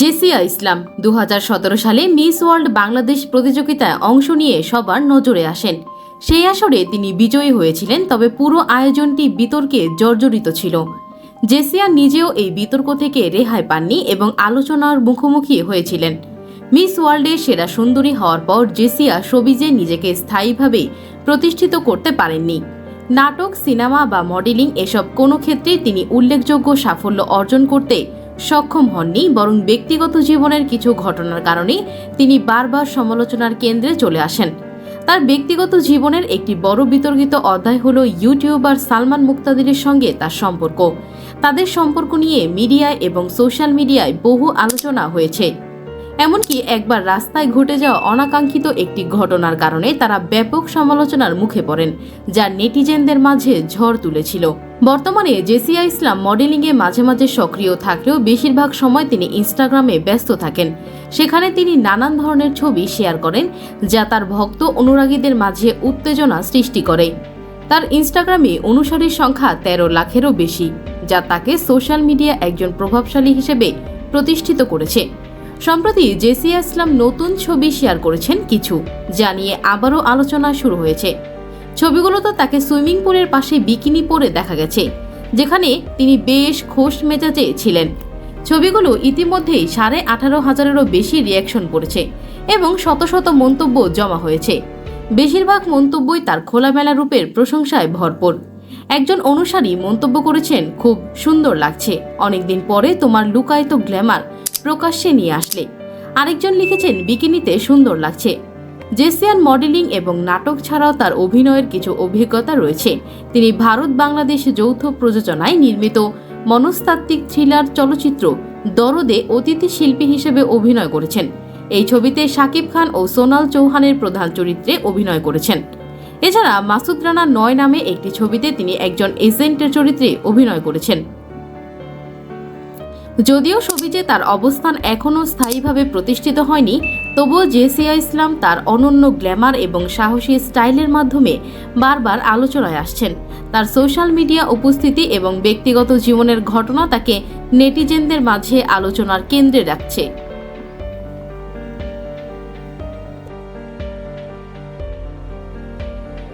জেসিয়া ইসলাম দু হাজার সতেরো সালে মিস ওয়ার্ল্ড বাংলাদেশ প্রতিযোগিতায় অংশ নিয়ে সবার নজরে আসেন। সেই আসরে তিনি বিজয়ী হয়েছিলেন, তবে পুরো আয়োজনটি বিতর্কে জর্জরিত ছিল। জেসিয়া নিজেও এই বিতর্ক থেকে রেহাই পাননি এবং আলোচনার মুখোমুখি হয়েছিলেন। মিস ওয়ার্ল্ডে সেরা সুন্দরী হওয়ার পর জেসিয়া সবিজে নিজেকে স্থায়ীভাবে প্রতিষ্ঠিত করতে পারেননি। নাটক, সিনেমা বা মডেলিং এসব কোনো ক্ষেত্রেই তিনি উল্লেখযোগ্য সাফল্য অর্জন করতে সক্ষম হননি, বরং ব্যক্তিগত জীবনের কিছু ঘটনার কারণে তিনি বারবার সমালোচনার কেন্দ্রে চলে আসেন। তার ব্যক্তিগত জীবনের একটি বড় বিতর্কিত অধ্যায় হল ইউটিউবার সালমান মুক্তাদিরের সঙ্গে তার সম্পর্ক। তাদের সম্পর্ক নিয়ে মিডিয়ায় এবং সোশ্যাল মিডিয়ায় বহু আলোচনা হয়েছে। এমনকি একবার রাস্তায় ঘটে যাওয়া অনাকাঙ্ক্ষিত একটি ঘটনার কারণে তারা ব্যাপক সমালোচনার মুখে পড়েন, যা নেটিজেনদের মাঝে ঝড় তুলেছিল। বর্তমানে জেসিয়া ইসলাম মডেলিংয়ে মাঝে মাঝে সক্রিয় থাকলেও বেশিরভাগ সময় তিনি ইনস্টাগ্রামে ব্যস্ত থাকেন। সেখানে তিনি নানান ধরনের ছবি শেয়ার করেন, যা তার ভক্ত অনুরাগীদের মাঝে উত্তেজনা সৃষ্টি করে। তার ইনস্টাগ্রামে অনুসারীর সংখ্যা তেরো লাখেরও বেশি, যা তাকে সোশ্যাল মিডিয়া একজন প্রভাবশালী হিসেবে প্রতিষ্ঠিত করেছে। সম্প্রতি জেসিয়া ইসলাম নতুন ছবি শেয়ার করেছেন কিছু, যা নিয়ে আবারও আলোচনা শুরু হয়েছে। ছবিগুলোতে তাকে সুইমিং পুলের পাশে বিকিনি পরে দেখা গেছে, যেখানে তিনি বেশ খোশ মেজাজে ছিলেন। ছবিগুলো ইতিমধ্যেই সাড়ে আঠারো হাজারেরও বেশি রিয়াকশন পড়েছে এবং শত শত মন্তব্য জমা হয়েছে। বেশিরভাগ মন্তব্যই তার খোলামেলা রূপের প্রশংসায় ভরপুর। একজন অনুসারী মন্তব্য করেছেন, খুব সুন্দর লাগছে, অনেকদিন পরে তোমার লুকায়িত গ্ল্যামার প্রকাশ্যে নিয়ে আসলে। আরেকজন লিখেছেন, বিকিনিতে সুন্দর লাগছে। জেসিয়ান মডেলিং এবং নাটক ছাড়াও তার অভিনয়ের কিছু অভিজ্ঞতা রয়েছে। তিনি ভারত বাংলাদেশ যৌথ প্রযোজনায় নির্মিত মনস্তাত্ত্বিক থ্রিলার চলচ্চিত্র দরদে অতিথি শিল্পী হিসেবে অভিনয় করেছেন। এই ছবিতে শাকিব খান ও সোনাল চৌহানের প্রধান চরিত্রে অভিনয় করেছেন। এছাড়া মাসুদ রানা নয় নামে একটি ছবিতে তিনি একজন এজেন্টের চরিত্রে অভিনয় করেছেন। যদিও সবিজে তার অবস্থান এখনও স্থায়ীভাবে প্রতিষ্ঠিত হয়নি, তবুও জেসিয়া ইসলাম তার অনন্য গ্ল্যামার এবং সাহসী স্টাইলের মাধ্যমে বারবার আলোচনায় আসছেন। তার সোশ্যাল মিডিয়া উপস্থিতি এবং ব্যক্তিগত জীবনের ঘটনা তাকে নেটিজেনদের মাঝে আলোচনার কেন্দ্রে রাখছে।